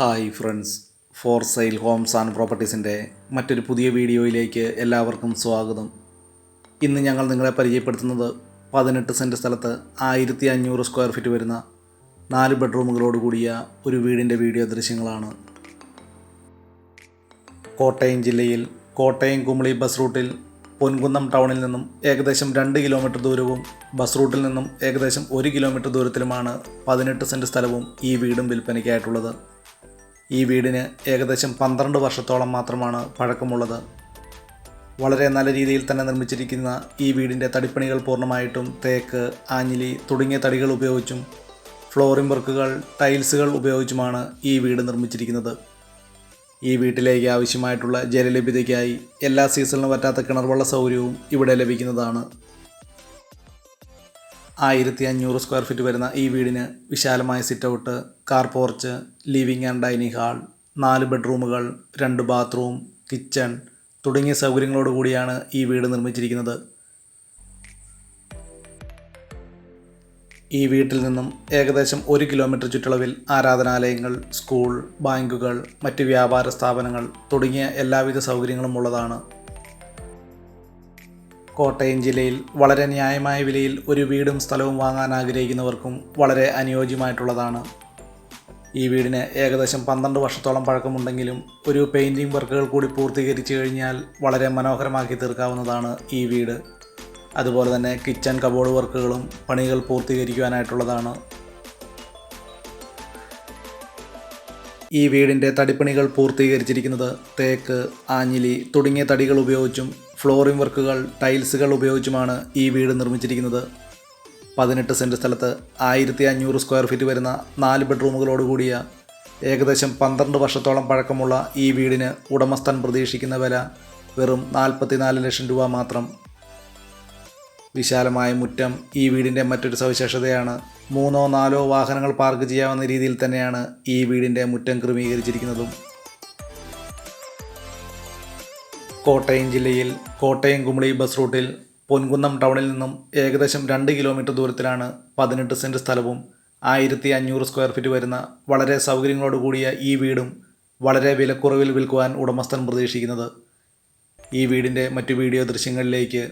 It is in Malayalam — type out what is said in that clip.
Hi friends. For sale homes and പ്രോപ്പർട്ടീസിന്റെ മറ്റൊരു പുതിയ വീഡിയോയിലേക്ക് എല്ലാവർക്കും സ്വാഗതം. ഇന്ന് ഞങ്ങൾ നിങ്ങളെ പരിചയപ്പെടുത്തുന്നത് പതിനെട്ട് സെന്റ് സ്ഥലത്ത് ആയിരത്തി അഞ്ഞൂറ് സ്ക്വയർ ഫീറ്റ് വരുന്ന നാല് ബെഡ്റൂമുകളോട് കൂടിയ ഒരു വീടിന്റെ വീഡിയോ ദൃശ്യങ്ങളാണ്. കോട്ടയം ജില്ലയിൽ കോട്ടയം കുമളി ബസ് റൂട്ടിൽ പൊൻകുന്നം ടൗണിൽ നിന്നും ഏകദേശം രണ്ട് കിലോമീറ്റർ ദൂരവും ബസ് റൂട്ടിൽ നിന്നും ഏകദേശം ഒരു കിലോമീറ്റർ ദൂരത്തിലുമാണ് പതിനെട്ട് സെന്റ് സ്ഥലവും ഈ വീടും വിൽപ്പനയ്ക്കായിട്ടുള്ളത്. ഈ വീടിന് ഏകദേശം പന്ത്രണ്ട് വർഷത്തോളം മാത്രമാണ് പഴക്കമുള്ളത്. വളരെ നല്ല രീതിയിൽ തന്നെ നിർമ്മിച്ചിരിക്കുന്ന ഈ വീടിന്റെ തടിപ്പണികൾ പൂർണമായിട്ടും തേക്ക് ആഞ്ഞിലി തുടങ്ങിയ തടികൾ ഉപയോഗിച്ചും ഫ്ലോറിംഗ് വർക്കുകൾ ടൈൽസുകൾ ഉപയോഗിച്ചുമാണ് ഈ വീട് നിർമ്മിച്ചിരിക്കുന്നത്. ഈ വീട്ടിലേക്ക് ആവശ്യമായിട്ടുള്ള ജലലഭ്യതയ്ക്കായി എല്ലാ സീസണിലും പറ്റാത്ത കിണർവെള്ള സൗകര്യവും ഇവിടെ ലഭിക്കുന്നതാണ്. ആയിരത്തി അഞ്ഞൂറ് സ്ക്വയർ ഫീറ്റ് വരുന്ന ഈ വീടിന് വിശാലമായ sit out car porch living and dining hall നാല് ബെഡ്റൂമുകൾ രണ്ട് ബാത്റൂം കിച്ചൺ തുടങ്ങിയ സൗകര്യങ്ങളോട് കൂടിയാണ് ഈ വീട് നിർമ്മിച്ചിരിക്കുന്നത്. ഈ വീട്ടിൽ നിന്നും ഏകദേശം ഒരു കിലോമീറ്റർ ചുറ്റളവിൽ ആരാധനാലയങ്ങൾ സ്കൂൾ ബാങ്കുകൾ മറ്റ് വ്യാപാര സ്ഥാപനങ്ങൾ തുടങ്ങിയ എല്ലാവിധ സൗകര്യങ്ങളും ഉള്ളതാണ് കോട്ടയം ജില്ലയിൽ വളരെ ന്യായമായ വിലയിൽ ഒരു വീടും സ്ഥലവും വാങ്ങാൻ ആഗ്രഹിക്കുന്നവർക്കും വളരെ അനുയോജ്യമായിട്ടുള്ളതാണ്. ഈ വീടിന് ഏകദേശം പന്ത്രണ്ട് വർഷത്തോളം പഴക്കമുണ്ടെങ്കിലും ഒരു പെയിന്റിംഗ് വർക്കുകൾ കൂടി പൂർത്തീകരിച്ചു കഴിഞ്ഞാൽ വളരെ മനോഹരമാക്കി തീർക്കാവുന്നതാണ് ഈ വീട്. അതുപോലെ തന്നെ കിച്ചൺ കബോർഡ് വർക്കുകളും പണികൾ പൂർത്തീകരിക്കുവാനായിട്ടുള്ളതാണ്. ഈ വീടിന്റെ തടിപ്പണികൾ പൂർത്തീകരിച്ചിരിക്കുന്നത് തേക്ക് ആഞ്ഞിലി തുടങ്ങിയ തടികൾ ഉപയോഗിച്ചും ഫ്ലോറിംഗ് വർക്കുകൾ ടൈൽസുകൾ ഉപയോഗിച്ചുമാണ് ഈ വീട് നിർമ്മിച്ചിരിക്കുന്നത്. പതിനെട്ട് സെന്റ് സ്ഥലത്ത് ആയിരത്തി അഞ്ഞൂറ് സ്ക്വയർ ഫീറ്റ് വരുന്ന നാല് ബെഡ്റൂമുകളോട് കൂടിയ ഏകദേശം പന്ത്രണ്ട് വർഷത്തോളം പഴക്കമുള്ള ഈ വീടിന് ഉടമസ്ഥൻ പ്രതീക്ഷിക്കുന്ന വില വെറും നാൽപ്പത്തിനാല് ലക്ഷം രൂപ മാത്രം. വിശാലമായ മുറ്റം ഈ വീടിന്റെ മറ്റൊരു സവിശേഷതയാണ്. മൂന്നോ നാലോ വാഹനങ്ങൾ പാർക്ക് ചെയ്യാവുന്ന രീതിയിൽ തന്നെയാണ് ഈ വീടിന്റെ മുറ്റം ക്രമീകരിച്ചിരിക്കുന്നതും. കോട്ടയം ജില്ലയിൽ കോട്ടയം കുമളി ബസ് റൂട്ടിൽ പൊൻകുന്നം ടൗണിൽ നിന്നും ഏകദേശം രണ്ട് കിലോമീറ്റർ ദൂരത്തിലാണ് പതിനെട്ട് സെന്റ് സ്ഥലവും ആയിരത്തി അഞ്ഞൂറ് സ്ക്വയർ ഫീറ്റ് വരുന്ന വളരെ സൗകര്യങ്ങളോട് കൂടിയ ഈ വീടും വളരെ വിലക്കുറവിൽ വിൽക്കുവാൻ ഉടമസ്ഥൻ പ്രതീക്ഷിക്കുന്നത്. ഈ വീടിന്റെ മറ്റു വീഡിയോ ദൃശ്യങ്ങളിലേക്ക്